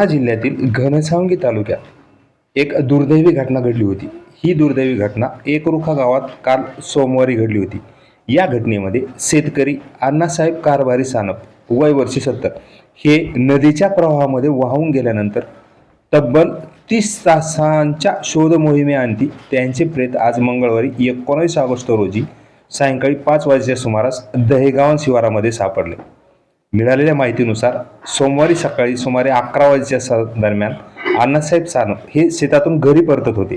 हा जिल्ह्यातील घनसावंगी तालुक्यात एक दुर्दैवी घटना घडली होती. ही दुर्दैवी घटना एकरुखा गावात काल सोमवारी घडली होती. या घटनेमध्ये शेतकरी अण्णासाहेब कारभारी सानप वय वर्षी सत्तर हे नदीच्या प्रवाहामध्ये वाहून गेल्यानंतर तब्बल तीस तासांच्या शोध मोहिमेअंती त्यांचे प्रेत आज मंगळवारी एकोणावीस ऑगस्ट रोजी सायंकाळी पाच वाजेच्या सुमारास दहेगाव शिवारामध्ये सापडले. मिळालेल्या माहितीनुसार सोमवारी सकाळी सुमारे अकरा वाजेच्या स- दरम्यान अण्णासाहेब सानप हे शेतातून घरी परतत होते.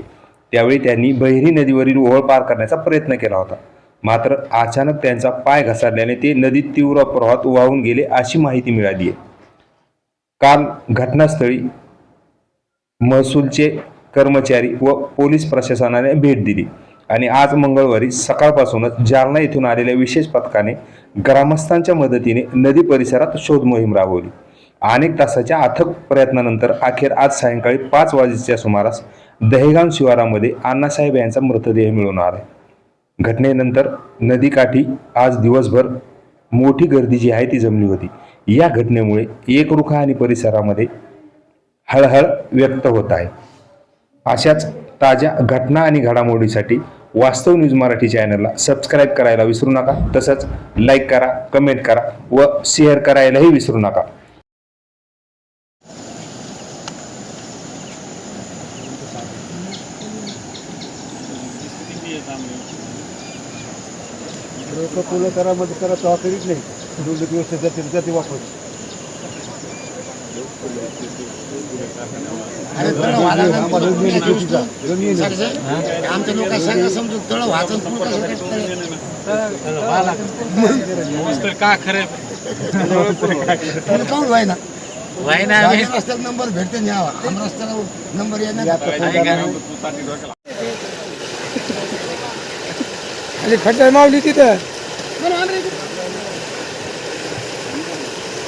त्यावेळी त्यांनी बहिरी नदीवरील ओळ पार करण्याचा प्रयत्न केला होता. मात्र अचानक त्यांचा पाय घसरल्याने ते नदीत तीव्र प्रवाहात वाहून गेले अशी माहिती मिळाली आहे काल घटनास्थळी महसूलचे कर्मचारी व पोलीस प्रशासनाने भेट दिली आणि आज मंगळवारी सकाळपासूनच जालना येथून आलेल्या विशेष पथकाने ग्रामस्थांच्या मदतीने नदी परिसरात शोध मोहीम राबवली. अनेक तासाच्या अथक प्रयत्नानंतर अखेर आज सायंकाळी पाच वाजेच्या सुमारास दहेगाव शिवारामध्ये अण्णासाहेब यांचा मृतदेह मिळून आला. घटनेनंतर नदीकाठी आज दिवसभर मोठी गर्दी जी आहे ती जमली होती. या घटनेमुळे एकरुखा आणि परिसरामध्ये हळहळ व्यक्त होत आहे. अशाच ताज्या घटना आणि घडामोडीसाठी वास्तव न्यूज मराठी चॅनलला सबस्क्राईब करायला विसरू नका तसंच लाईक करा कमेंट करा व शेअर करायलाही विसरू नका. लोक करा मध्ये करा तो करीत नाही. दोन दिवस जातील जाते अरे तळ व्हायला आमच्या लोक सांगा समजू तळ व्हायचं कसं काय तळ? तुला काहून व्हायना गाडी रस्त्यात नंबर भेटते न्यावा आम रस्त्याला नंबर येणार. आणि खड्डा मावली तिथं.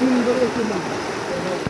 তিন করে